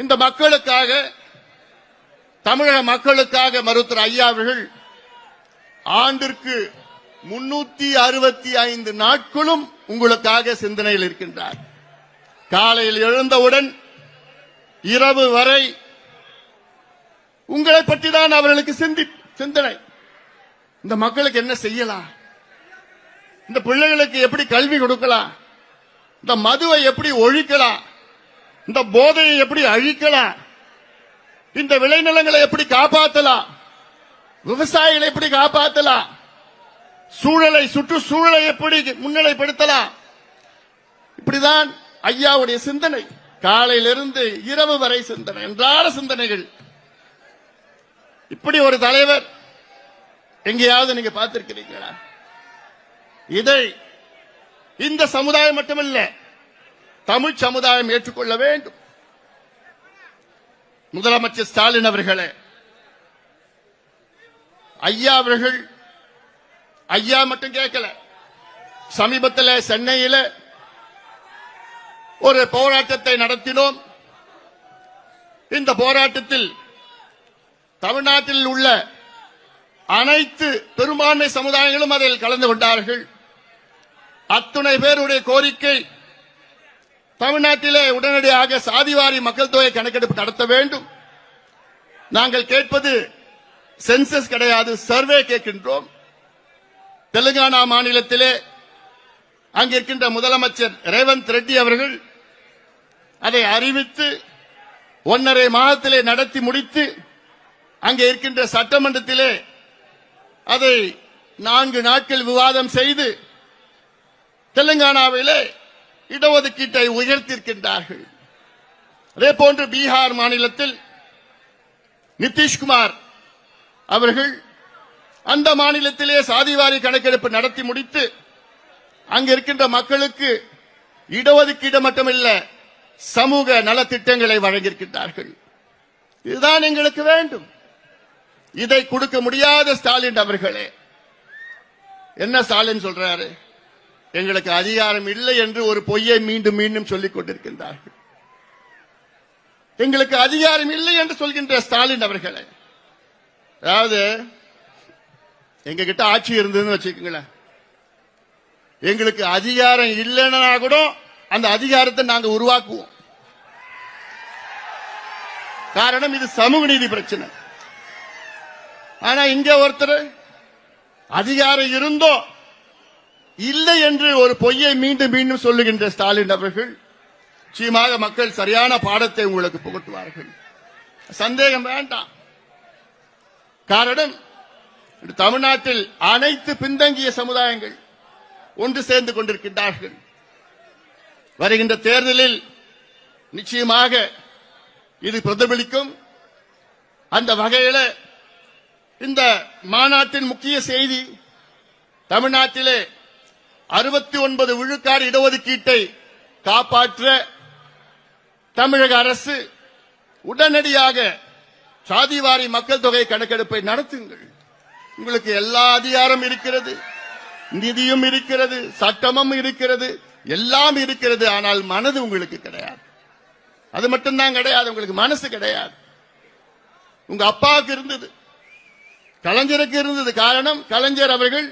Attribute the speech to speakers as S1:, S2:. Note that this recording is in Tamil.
S1: இந்த மக்களுக்காக தமிழக மக்களுக்காக மருத்துவர் ஐயா அவர்கள் ஆண்டிற்கு முன்னூத்தி அறுபத்தி ஐந்து நாட்களும் உங்களுக்காக சிந்தனையில் இருக்கின்றார். காலையில் எழுந்தவுடன் இரவு வரை உங்களை பற்றி தான் அவர்களுக்கு சிந்தி சிந்தனை. இந்த மக்களுக்கு என்ன செய்யலாம்? இந்த பிள்ளைகளுக்கு எப்படி கல்வி கொடுக்கலாம்? இந்த மதுவை எப்படி ஒழிக்கலாம்? இந்த போதையை எப்படி அழிக்கலாம்? இந்த விளைநிலங்களை எப்படி காப்பாற்றலாம் விவசாயிகளை எப்படி காப்பாற்றலாம் சூழலை சுற்றுச்சூழலை எப்படி முன்னிலைப்படுத்தலாம்? இப்படிதான் ஐயாவுடைய சிந்தனை. காலையிலிருந்து இரவு வரை சிந்தனை என்றால சிந்தனைகள். இப்படி ஒரு தலைவர் எங்கேயாவது நீங்க பார்த்திருக்கிறீங்களா இதை இந்த சமுதாயம் மட்டுமல்ல தமிழ் சமுதாயம் ஏற்றுக்கொள்ள வேண்டும். முதலமைச்சர் ஸ்டாலின் அவர்களே ஐயா அவர்கள் ஐயா மட்டும் கேட்கல. சமீபத்தில் சென்னையில் ஒரு போராட்டத்தை நடத்தினோம். இந்த போராட்டத்தில் தமிழ்நாட்டில் உள்ள அனைத்து பெரும்பான்மை சமுதாயங்களும் அதில் கலந்து கொண்டார்கள். அத்துணை பேருடைய கோரிக்கை தமிழ்நாட்டிலே உடனடியாக சாதிவாரி மக்கள் தொகை கணக்கெடுப்பு நடத்த வேண்டும். நாங்கள் கேட்பது சென்சஸ் கிடையாது சர்வே கேட்கின்றோம். தெலுங்கானா மாநிலத்திலே அங்கிருக்கின்ற முதலமைச்சர் ரேவந்த் ரெட்டி அவர்கள் அதை அறிவித்து ஒன்னரை மாதத்திலே நடத்தி முடித்து அங்கே இருக்கின்ற சட்டமன்றத்திலே அதை நான்கு நாட்கள் விவாதம் செய்து தெலுங்கானாவிலே இடஒதுக்கீட்டை உயர்த்திருக்கின்றார்கள் அதே போன்று பீகார் மாநிலத்தில் நிதிஷ்குமார் அவர்கள் அந்த மாநிலத்திலே சாதிவாரி கணக்கெடுப்பு நடத்தி முடித்து அங்கு இருக்கின்ற மக்களுக்கு இடஒதுக்கீடு மட்டுமல்ல சமூக நலத்திட்டங்களை வழங்கியிருக்கின்றார்கள். இதுதான் எங்களுக்கு வேண்டும். இதை கொடுக்க முடியாத ஸ்டாலின் அவர்களே. என்ன ஸ்டாலின் சொல்றாரு? எங்களுக்கு அதிகாரம் இல்லை என்று ஒரு பொய்யை மீண்டும் மீண்டும் சொல்லிக் கொண்டிருக்கின்றார்கள். எங்களுக்கு அதிகாரம் இல்லை என்று சொல்கின்ற ஸ்டாலின் அவர்களை அதாவது எங்க கிட்ட ஆட்சி இருந்ததுன்னு வச்சுக்கோங்களேன். எங்களுக்கு அதிகாரம் இல்லைன்னா கூட அந்த அதிகாரத்தை நாங்க உருவாக்குவோம். காரணம் இது சமூக நீதி பிரச்சனை. ஆனா இங்க ஒருத்தர் அதிகாரம் இருந்தோம் இல்லை என்று ஒரு பொய்யை மீண்டும் மீண்டும் சொல்லுகின்ற ஸ்டாலின் அவர்கள் நிச்சயமாக மக்கள் சரியான பாடத்தை உங்களுக்கு புகட்டுவார்கள். சந்தேகம் வேண்டாம். காரணம் தமிழ்நாட்டில் அனைத்து பின்தங்கிய சமுதாயங்கள் ஒன்று சேர்ந்து கொண்டிருக்கின்றார்கள். வருகின்ற தேர்தலில் நிச்சயமாக இது பிரதிபலிக்கும். அந்த வகையில இந்த மாநாட்டின் முக்கிய செய்தி தமிழ்நாட்டிலே அறுபத்தி ஒன்பது விழுக்காடு இடஒதுக்கீட்டை காப்பாற்ற தமிழக அரசு உடனடியாக சாதிவாரி மக்கள் தொகை கணக்கெடுப்பை நடத்துங்கள். உங்களுக்கு எல்லா அதிகாரம் இருக்கிறது நிதியும் இருக்கிறது சட்டமும் இருக்கிறது எல்லாம் இருக்கிறது. ஆனால் மனது உங்களுக்கு கிடையாது. அது மட்டும்தான் கிடையாது உங்களுக்கு மனசு கிடையாது. உங்க அப்பாவுக்கு இருந்தது கலைஞருக்கு இருந்தது காரணம் கலைஞர் அவர்கள்